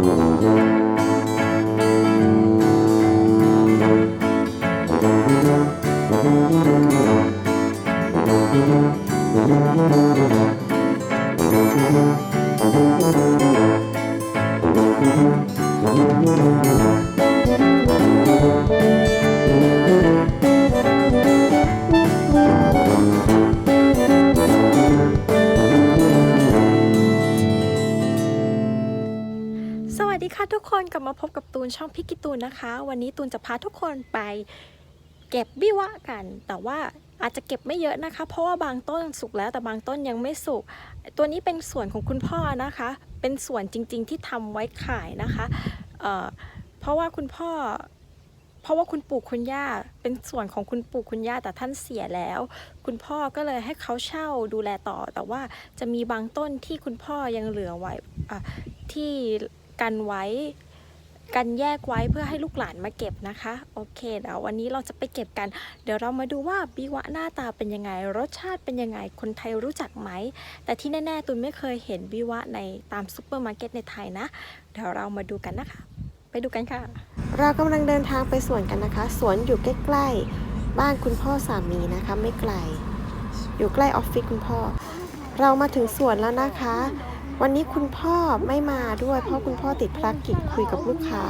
ส ค่ะทุกคนกลับมาพบกับตูนช่องพิกิตูนนะคะ วันนี้ตูนจะพาทุกคนไปเก็บบิวะกัน แต่ว่าอาจจะเก็บไม่เยอะนะคะ เพราะว่าบางต้นสุกแล้วแต่บางต้นยังไม่สุก ตัวนี้เป็นส่วนของคุณพ่อนะคะ เป็นส่วนจริง ๆ ที่ทำไว้ขายนะคะเเพราะว่าคุณพ่อ เพราะว่าคุณปู่คุณย่า เป็นส่วนของคุณปู่คุณย่าแต่ท่านเสียแล้ว คุณพ่อก็เลยให้เขาเช่าดูแลต่อ แต่ว่าจะมีบางต้นที่คุณพ่อยังเหลือไว้ที่ กันไว้กันแยกไว้เพื่อให้ลูกหลานมาเก็บนะคะ โอเคเดี๋ยววันนี้เราจะไปเก็บกัน เดี๋ยวเรามาดูว่าบิวะหน้าตาเป็นยังไง รสชาติเป็นยังไง คนไทยรู้จักไหม แต่ที่แน่ ๆตุนไม่เคยเห็นบิวะในตามซูเปอร์มาร์เก็ตในไทยนะ เดี๋ยวเรามาดูกันนะคะ ไปดูกันค่ะ เรากำลังเดินทางไปสวนกันนะคะ สวนอยู่ใกล้ๆ บ้านคุณพ่อสามีนะคะ ไม่ไกล อยู่ใกล้ออฟฟิศคุณพ่อ เรามาถึงสวนแล้วนะคะ วันนี้คุณพ่อไม่มาด้วย เพราะคุณพ่อติดภารกิจคุยกับลูกค้า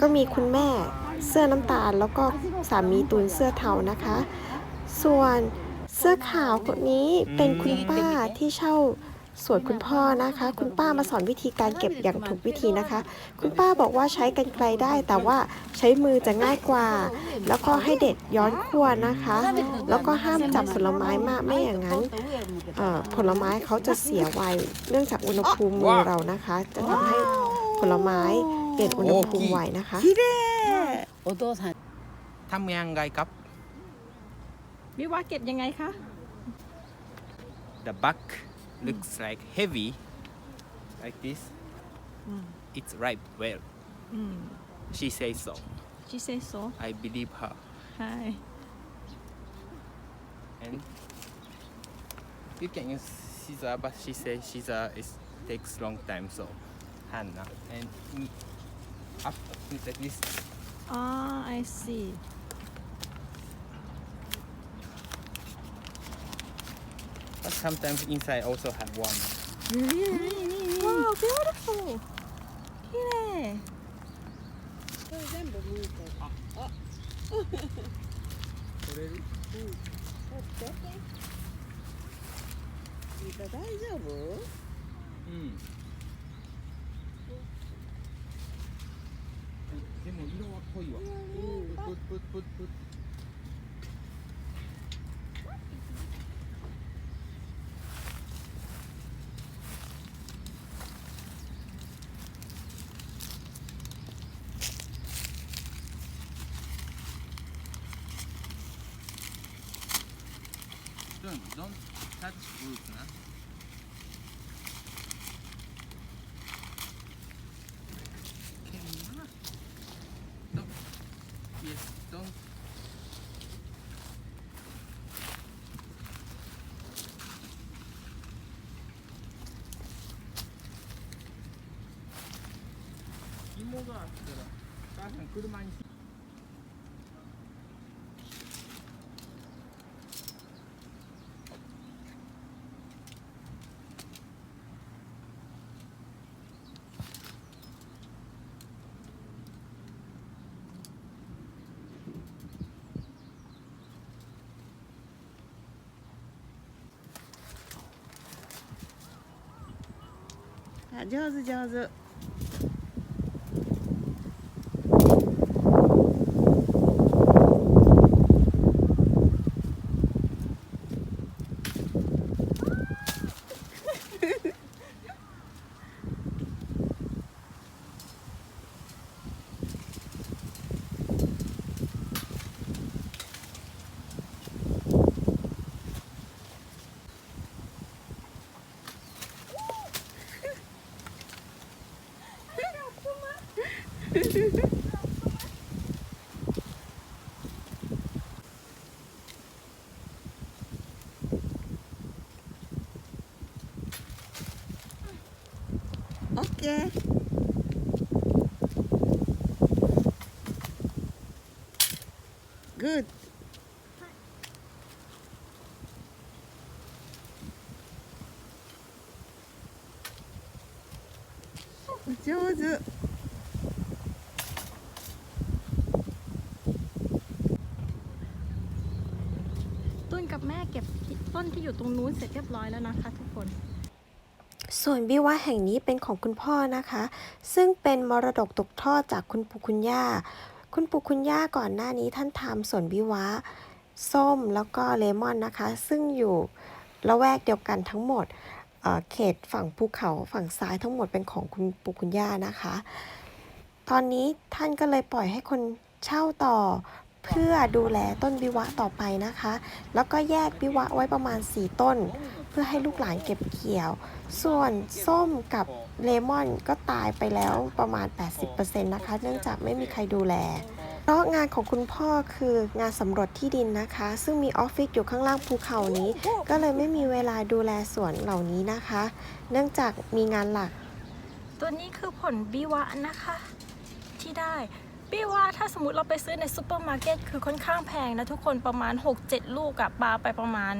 ก็มีคุณแม่เสื้อน้ำตาล แล้วก็สามีตูนเสื้อเทานะคะ ส่วนเสื้อขาวคนนี้เป็นคุณป้าที่เช่า ส่วนคุณพ่อนะคะ คุณป้ามาสอนวิธีการเก็บอย่างถูกวิธีนะคะ คุณป้าบอกว่าใช้กันไกลได้ แต่ว่าใช้มือจะง่ายกว่า แล้วก็ให้เด็ดย้อนขั้วนะคะ แล้วก็ห้ามจับผลไม้มากไม่อย่างนั้นผลไม้เขาจะเสียไวเนื่องจากอุณหภูมิมือเรานะคะ จะทำให้ผลไม้เปลี่ยนอุณหภูมิไวนะคะทำยังไงครับวิวาเก็บยังไงคะ The buck looks like heavy like this. It's ripe well. She says so. She says so. I believe her. Hi. And you can use scissor but she says scissor is takes long time so hand and up like this. Ah I see sometimes inside also have one wow beautiful 綺麗これ全部剥いてああ取れる取っていいか大丈夫うんでも色は濃いわうんプップップップッ Don't touch wood, na? Camera? Don't. Yes, don't. 이모가 그거랑 가서 그릇 많이 啊，就是就是。オッケー。グッお。上手。 แม่เก็บต้นที่อยู่ตรงนู้นเสร็จเรียบร้อยแล้วนะคะทุกคน ส่วนวิวาแห่งนี้เป็นของคุณพ่อนะคะ ซึ่งเป็นมรดกตกทอดจากคุณปู่คุณย่า คุณปู่คุณย่าก่อนหน้านี้ท่านทำสวนวิวาส้มแล้วก็เลมอนนะคะ ซึ่งอยู่ละแวกเดียวกันทั้งหมดเเขตฝั่งภูเขาฝั่งซ้ายทั้งหมดเป็นของคุณปู่คุณย่านะคะ ตอนนี้ท่านก็เลยปล่อยให้คนเช่าต่อ เพื่อดูแลต้นวิวะต่อไปนะคะ แล้วก็แยกวิวะไว้ประมาณ 4 ต้น เพื่อให้ลูกหลานเก็บเกี่ยว ส่วนส้มกับเลมอนก็ตายไปแล้วประมาณ 80%นะคะ เนื่องจากไม่มีใครดูแลเพราะงานของคุณพ่อคืองานสำรวจที่ดินนะคะ ซึ่งมีออฟฟิศอยู่ข้างล่างภูเขานี้ ก็เลยไม่มีเวลาดูแลสวนเหล่านี้นะคะ เนื่องจากมีงานหลัก ตัวนี้คือผลบิวะนะคะ ที่ได้ บิวะถ้าสมมติเราไปซื้อในซูเปอร์มาร์เก็ตคือค่อนข้างแพงนะทุกคนประมาณ 6-7 ลูกอะปลาไปประมาณ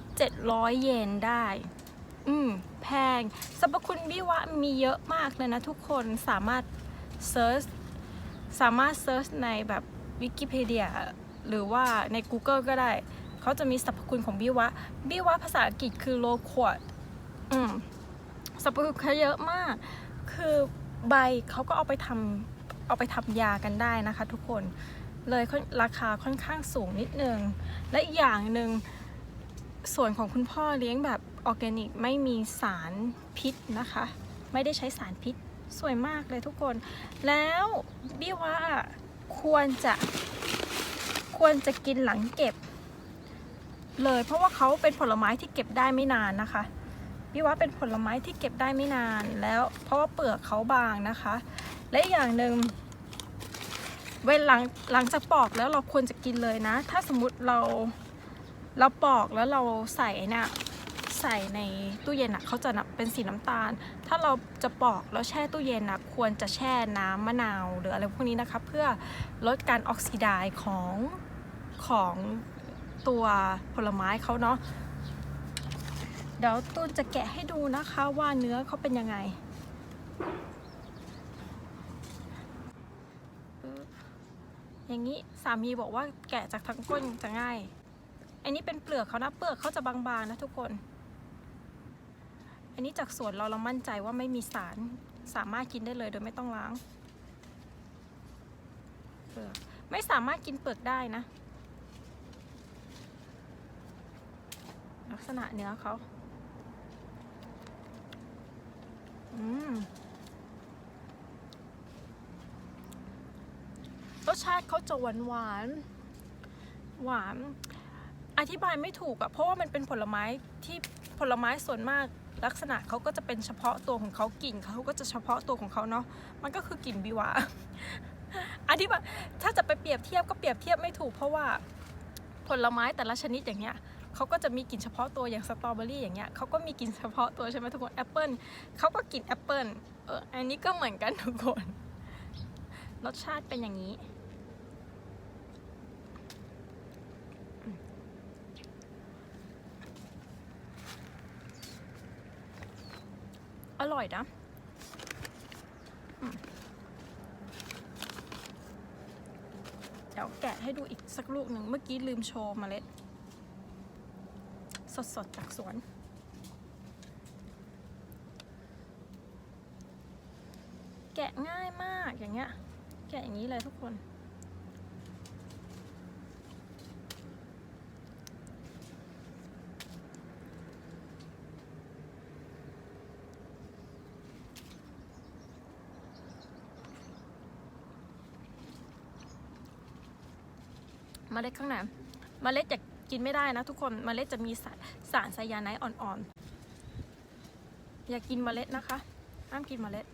700 เยนได้ อืม แพงสรรพคุณบิวะมีเยอะมากเลยนะทุกคนสามารถเซิร์ชสามารถเซิร์ชในแบบวิกิพีเดียหรือว่าใน Google ก็ได้ เขาจะมีสรรพคุณของบิวะบิวะภาษาอังกฤษคือโลควดอืมสรรพคุณเขาเยอะมาก คือใบเขาก็เอาไปทำ เอาไปทำยากันได้นะคะทุกคนเลยราคาค่อนข้างสูงนิดนึง และอีกอย่างหนึ่งส่วนของคุณพ่อเลี้ยงแบบออร์แกนิกไม่มีสารพิษนะคะ ไม่ได้ใช้สารพิษสวยมากเลยทุกคน แล้วบี้ว่าควรจะควรจะกินหลังเก็บ เลยเพราะว่าเขาเป็นผลไม้ที่เก็บได้ไม่นานนะคะพี่ว่าเป็นผลไม้ที่เก็บได้ไม่นานแล้ว เพราะว่าเปลือกเขาบางนะคะ และอีกอย่างหนึ่ง เวลาหลังหลังจากปอกแล้วเราควรจะกินเลยนะ ถ้าสมมติเราเราปอกแล้วเราใส่เนี่ยใส่ในตู้เย็นอะเขาจะนะเป็นสีน้ำตาล ถ้าเราจะปอกแล้วแช่ตู้เย็นนะควรจะแช่น้ำมะนาวหรืออะไรพวกนี้นะคะ เพื่อลดการออกซิไดซ์ของของตัวผลไม้เขาเนาะเดี๋ยวตูนจะแกะให้ดูนะคะว่าเนื้อเขาเป็นยังไงปึ๊บ อย่างนี้สามีบอกว่าแกะจากทั้งก้นจะง่าย อันนี้เป็นเปลือกเขานะเปลือกเขาจะบางๆนะทุกคน อันนี้จากสวนเราเรามั่นใจว่าไม่มีสารสามารถกินได้เลยโดยไม่ต้องล้างเปลือกไม่สามารถกินเปลือกได้นะ ลักษณะเนื้อเขาอืม สชาติเขาจะหวานหวานหวานอธิบายไม่ถูกอะเพราะว่ามันเป็นผลไม้ที่ผลไม้ส่วนมากลักษณะเขาก็จะเป็นเฉพาะตัวของเขากลิ่นเขาก็จะเฉพาะตัวของเขาเนาะมันก็คือกลิ่นบิวะอธิบายถ้าจะไปเปรียบเทียบก็เปรียบเทียบไม่ถูก เพราะว่าผลไม้แต่ละชนิดอย่างเงี้ยเขาก็จะมีกลิ่นเฉพาะตัวอย่างสตรอเบอรี่อย่างเงี้ยเขาก็มีกลิ่นเฉพาะตัวใช่ไหมทุกคนแอปเปิลเขาก็กลิ่นแอปเปิลเอออันนี้ก็เหมือนกันทุกคนรสชาติเป็นอย่างนี้อืมอ ร่อยนะเดี๋ยวแกะให้ดูอีกสักลูกหนึ่งเมื่อกี้ลืมโชว์เมล็ด สดๆ จากสวน แกะง่ายมากอย่างเงี้ย แกะอย่างนี้เลยทุกคน เมล็ดข้างในเมล็ดจะกินไม่ได้นะทุกคนเมล็ดจะมีสารสารไซยาไนด์อ่อนๆ อย่ากินเมล็ดนะคะ ห้ามกินเมล็ด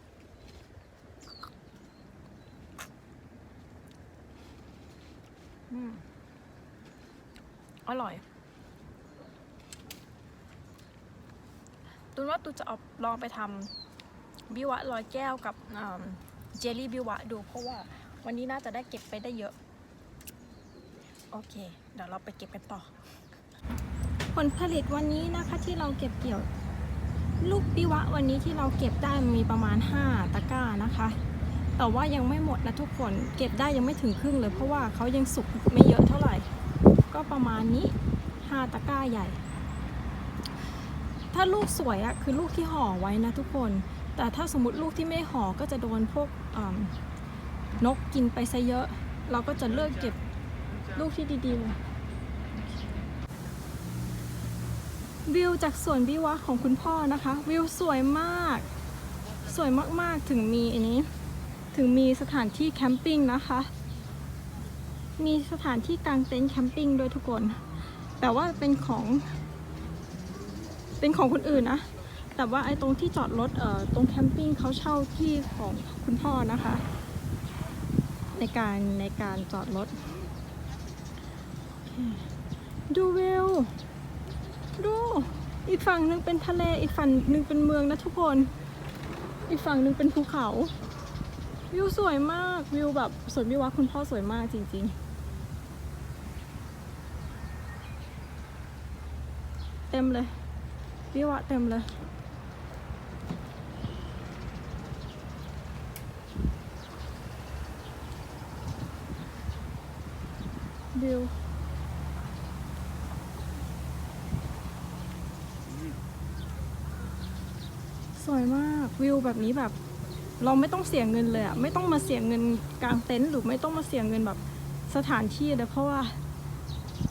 อืมอร่อยตูนว่าตูจะเอาลองไปทำบิวะลอยแก้วกับเจลลี่บิวะดูเพราะว่าวันนี้น่าจะได้เก็บไปได้เยอะ โอเค เดี๋ยวเราไปเก็บกันต่อ ผลผลิตวันนี้นะคะที่เราเก็บเกี่ยวลูกปิวะวันนี้ที่เราเก็บได้มีประมาณ 5 ตะกร้านะคะ แต่ว่ายังไม่หมดนะทุกคนเก็บได้ยังไม่ถึงครึ่งเลยเพราะว่าเขายังสุกไม่เยอะเท่าไหร่ ก็ประมาณนี้ 5 ตะกร้าใหญ่ ถ้าลูกสวยอะคือลูกที่ห่อไว้นะทุกคน แต่ถ้าสมมติลูกที่ไม่ห่อก็จะโดนพวกนกกินไปซะเยอะ เราก็จะเลือกเก็บ ลูกที่ดีๆเลยวิวจากสวนวิวะของคุณพ่อนะคะ วิวสวยมาก สวยมากๆถึงมีอันนี้ ถึงมีสถานที่แคมปิ้งนะคะ มีสถานที่กางเต็นท์แคมปิ้งด้วยทุกคน แต่ว่าเป็นของ เป็นของคนอื่นนะ แต่ว่าไอ้ตรงที่จอดรถเอ่อตรงแคมปิ้งเขาเช่าที่ของคุณพ่อนะคะ ในการในการจอดรถ ดูวิวดูอีกฝั่งหนึ่งเป็นทะเลอีกฝั่งหนึ่งเป็นเมืองนะทุกคน อีกฝั่งหนึ่งเป็นภูเขา วิวสวยมากวิวแบบสวนวิวะคุณพ่อสวยมากจริง ๆเต็มเลยวิวะเต็มเลยวิว สวยมากวิวแบบนี้แบบ เราไม่ต้องเสียเงินเลยอะไม่ต้องมาเสียเงินกลางเต็นท์หรือไม่ต้องมาเสียเงินแบบสถานที่เลยเพราะว่า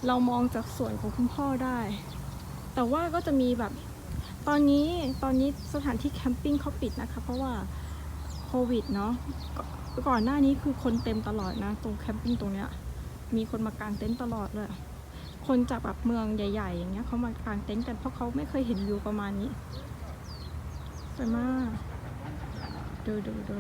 เรามองจากสวนของคุณพ่อได้ แต่ว่าก็จะมีแบบ ตอนนี้ตอนนี้สถานที่แคมปิ้งเขาปิดนะคะ เพราะว่าโควิดเนาะกก่อนหน้านี้คือคนเต็มตลอดนะ ตรงแคมปิ้งตรงเนี้ยมีคนมากางเต็นท์ตลอดเลย คนจากแบบเมืองใหญ่ ๆ อย่างเงี้ยเขามากางเต็นท์กันเพราะเขาไม่เคยเห็นวิวประมาณนี้ สวยมาก ดูดูดู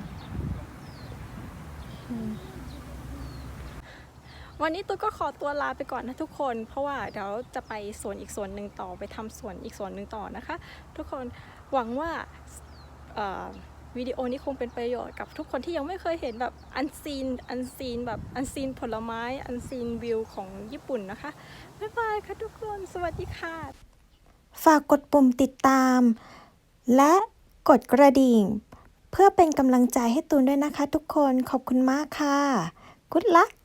วันนี้ตุ๊กก็ขอตัวลาไปก่อนนะทุกคน เพราะว่าเดี๋ยวจะไปสวนอีกสวนหนึ่งต่อไปทำสวนอีกสวนหนึ่งต่อนะคะ ทุกคนหวังว่าวิดีโอนี้คงเป็นประโยชน์กับทุกคนที่ยังไม่เคยเห็นแบบอันซีนอันซีนแบบอันซีนผลไม้อันซีนวิวของญี่ปุ่นนะคะ บ๊ายบายค่ะทุกคน สวัสดีค่ะ ฝากกดปุ่มติดตาม และ กดกระดิ่ง เพื่อเป็นกำลังใจให้ตูนด้วยนะคะทุกคนขอบคุณมากค่ะ Good luck